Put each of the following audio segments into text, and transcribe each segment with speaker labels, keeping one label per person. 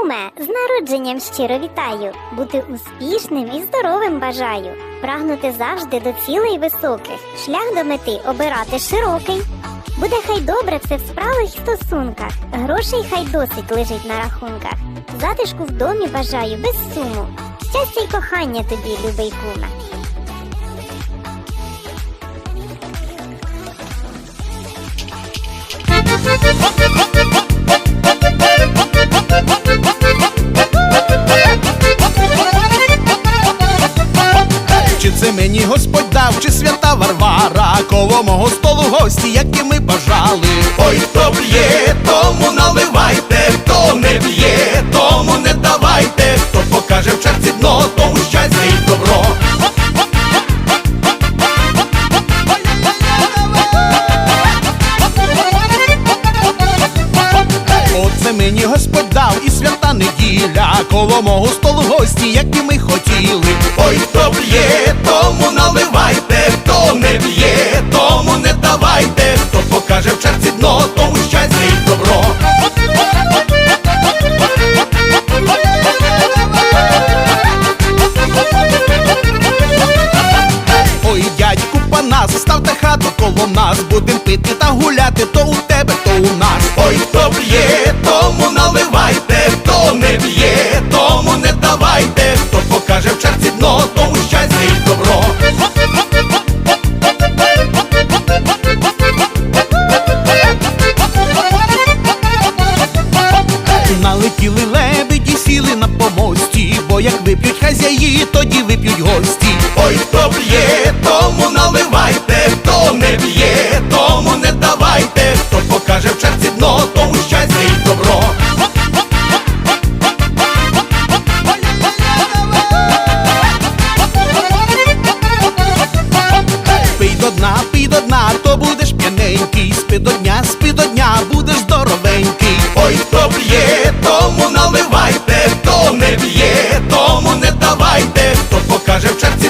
Speaker 1: Куме, з народженням щиро вітаю, бути успішним і здоровим бажаю, прагнути завжди до цілей високих, шлях до мети обирати широкий. Буде хай добре все в справах і стосунках, грошей хай досить лежить на рахунках. Затишку в домі бажаю без суму. Щастя й кохання тобі, любий куме. Чи
Speaker 2: це мені Господь дав, чи свята Варвара, коло мого столу гості, які ми бажали.
Speaker 3: Ой, хто б'є, тому наливайте, хто не б'є,
Speaker 2: Оце мені Господь дав і свята неділя, коло мого столу гості, які ми хотіли.
Speaker 3: Ой, хто б'є, тому наливайте, хто не б'є, тому не давайте, хто покаже в
Speaker 2: черці
Speaker 3: дно, тому щастя і добро.
Speaker 2: Ой, дядьку панас, ставте хату коло нас, будем пити та
Speaker 3: покаже в черці дно, тому щастя і добро.
Speaker 2: Налетіли лебеді, сіли на помості, бо як вип'ють хазяї, тоді вип'ють гості.
Speaker 3: Ой, хто б'є,
Speaker 2: Пий до дна, пий до дна, то будеш п'яненький, спи до дня, спи до дня, будеш здоровенький. Ой,
Speaker 3: хто б'є, тому наливайте, хто не б'є, тому не давайте, хто покаже в черці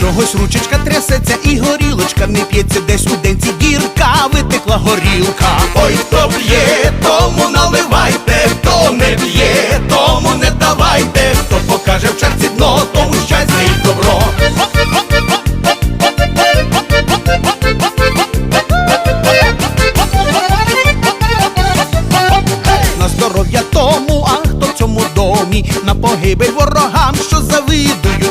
Speaker 2: чогось ручечка трясеться і горілочка не п'ється десь у денці дірка, витекла горілка.
Speaker 3: Ой, хто п'є, тому наливайте, хто не п'є, тому не давайте, хто покаже в чарці дно, тому щастя і добро.
Speaker 2: На здоров'я тому, а хто в цьому домі, на погибель ворогам, що завидую.